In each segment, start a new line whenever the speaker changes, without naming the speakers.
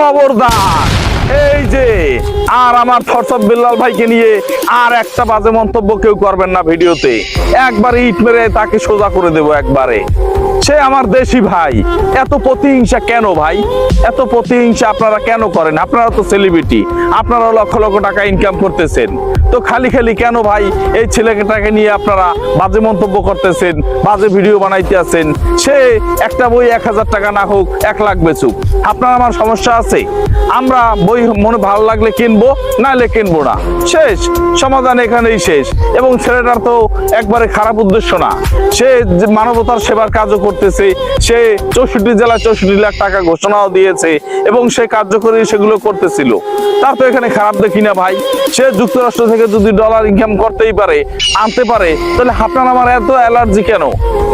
খবরদার। এই যে, আর আমার থরসব বিল্লাল ভাইকে নিয়ে আর একটা বাজে মন্তব্য কেউ করবেন না ভিডিওতে। একবারে ইট মেরে তাকে সোজা করে দেব একবারে। সে আমার দেশি ভাই। এত প্রতিহিংসা কেন ভাই? এত প্রতিহিংসা আপনারা কেন করেন? আপনারা তো সেলিব্রিটি আপনারা লক্ষ লক্ষ টাকা ইনকাম করতেছেন। তো খালি খালি কেন ভাই এই ছেলেটাকে নিয়ে আপনারা বাজে মন্তব্য করতেছেন, বাজে ভিডিও বানাইতে আছেন? সে একটা বই এক হাজার টাকা না হোক, এক লাখ বেচুক। আপনার আমার সমস্যা আছে? আমরা বই মনে ভালো লাগলে কিনবো, নাহলে কিনবো না। শেষ, সমাধান এখানেই শেষ। এবং ছেলেটার তো একবারে খারাপ উদ্দেশ্য না। সে মানবতার সেবার কাজও করতেছে। সে চৌষট্টি জেলা চৌষট্টি লাখ টাকা ঘোষণাও দিয়েছে এবং সে কার্যকরী সেগুলো করতেছিল। তার তো এখানে খারাপ দেখি না ভাই। সে যুক্তরাষ্ট্র থেকে যদি ডলার ইনকাম করতেই পারে, আনতে পারে, তাহলে আপনার আমার এত অ্যালার্জি কেন?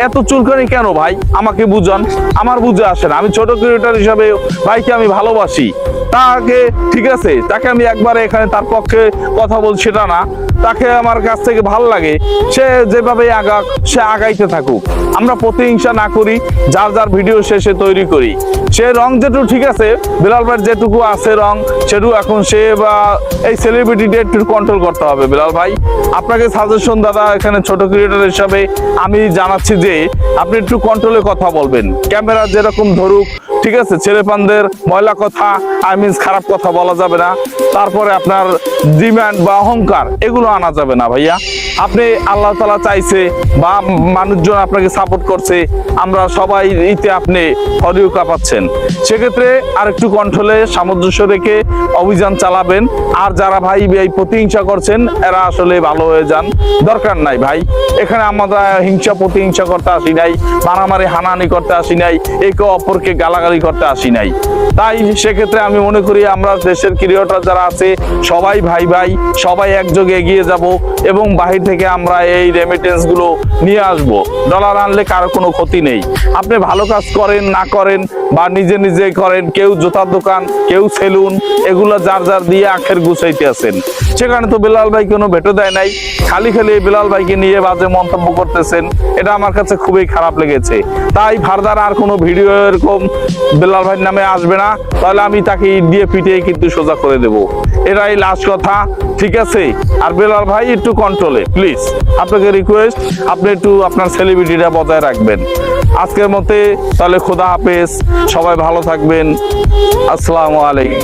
এত চুলকানি কেন ভাই? আমাকে বুঝান। আমার বুঝে আসেন। আমি ছোট ক্রিয়েটার হিসাবে ভাইকে আমি ভালোবাসি। তাকে ঠিক আছে, তাকে আমি একবারে এখানে তার পক্ষে কথা বলছি সেটা না, তাকে আমার কাছ থেকে ভালো লাগে, সে যেভাবে আগাক, সে আগাইতে থাকুক। আমরা প্রতিহিংসা না করি, যার যার ভিডিও শেষে তৈরি করি। সে রং যেটুকু ঠিক আছে, বিলাল ভাই যেটুকু আছে রং সেটুকু এখন সে বা এই সেলিব্রিটিটা একটু কন্ট্রোল করতে হবে, বিলাল ভাই। আপনাকে সাজেশন দাদা, এখানে ছোট ক্রিয়েটর হিসাবে আমি জানাচ্ছি যে, আপনি একটু কন্ট্রোলে কথা বলবেন। ক্যামেরা যেরকম ধরুক ঠিক আছে ছেলেপানদের ময়লা কথা আই মিনস খারাপ কথা বলা যাবে না। তারপরে আপনার ডিমান্ড বা অহংকার, এগুলো আনা যাবে না ভাইয়া। আপনি আল্লাহ তালা চাইছে বা মানুষজন আপনাকে সাপোর্ট করছে, আমরা সবাই ইতে আপনি হরিও কাঁপাচ্ছেন সেক্ষেত্রে আর একটু কন্ট্রোলে সামঞ্জস্য রেখে অভিযান চালাবেন। আর যারা ভাই এই প্রতিহিংসা করছেন, এরা আসলে ভালো হয়ে যান। দরকার নাই ভাই। এখানে আমরা হিংসা, প্রতিহিংসা করতে আসি নাই, মারামারি, হানাহানি করতে আসি নাই, একে অপরকে গালাগালি করতে আসি নাই। তাই সেক্ষেত্রে আমি মনে করি আমরা দেশের ক্রিয়েটর যারা আছে, সবাই ভাই ভাই, সবাই একযোগে এগিয়ে যাব এবং বাহির থেকে আমরা এই রেমিটেন্সগুলো নিয়ে আসব। ডলার আনলে কারও কোনো ক্ষতি নেই। আপনি ভালো কাজ করেন, না করেন বা নিজে নিজে করেন, কেউ জুতার দোকান, কেউ সেলুন, এগুলো যার যার দিয়ে আখের গুছাইতে আছেন। সেখানে তো বিলাল ভাই কোনো ভেটো দেয় নাই। খালি খালি বিলাল ভাইকে নিয়ে বাজে মন্তব্য করতেছেন। এটা আমার কাছে খুবই খারাপ লেগেছে। তাই ফার্দার আর কোনো ভিডিও এরকম বিলাল ভাইয়ের নামে আসবে না, তাহলে আমি তাকে ইট দিয়ে পিটিয়ে কিন্তু সোজা করে দেব। এটাই লাস্ট কথা, ঠিক আছে? আর বেলাল ভাই, একটু কন্ট্রোলে প্লিজ আপনাকে রিকোয়েস্ট আপনি একটু আপনার সেলিব্রিটিটা বজায় রাখবেন। আজকের মতে, তাহলে খোদা হাফেজ, সবাই ভালো থাকবেন। আসসালামু আলাইকুম।